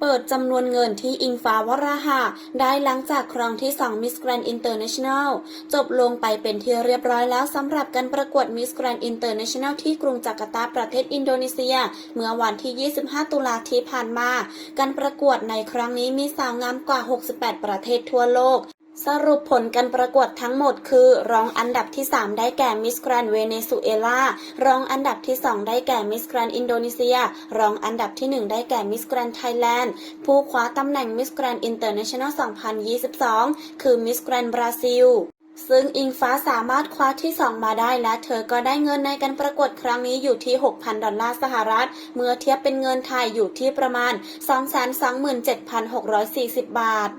เปิดจำนวนเงินที่อิงฟ้าวราหะได้หลังจากครองที่ 2 Miss Grand International จบลงไปเป็นที่เรียบร้อยแล้วสำหรับการประกวด Miss Grand International ที่กรุงจาการ์ตาประเทศอินโดนีเซีย เมื่อวันที่ 25 ตุลาที่ผ่านมา การประกวดในครั้งนี้มีสาวงามกว่า 68 ประเทศทั่วโลก สรุปผลการประกวดทั้งหมดคือ รองอันดับที่ 3 ได้แก่มิสแกรนเวเนซุเอลา รองอันดับที่ 2 ได้แก่มิสแกรนอินโดนีเซีย รองอันดับที่ 1 ได้แก่มิสแกรนไทยแลนด์ ผู้คว้าตำแหน่งมิสแกรนอินเตอร์เนชั่นแนล 2022 คือมิสแกรนบราซิลซึ่งอิงฟ้าสามารถคว้าที่ 2 มาได้และเธอก็ได้เงินในการประกวดครั้งนี้อยู่ที่ 6,000 ดอลลาร์สหรัฐ เมื่อเทียบเป็นเงินไทยอยู่ที่ประมาณ 227,640 บาท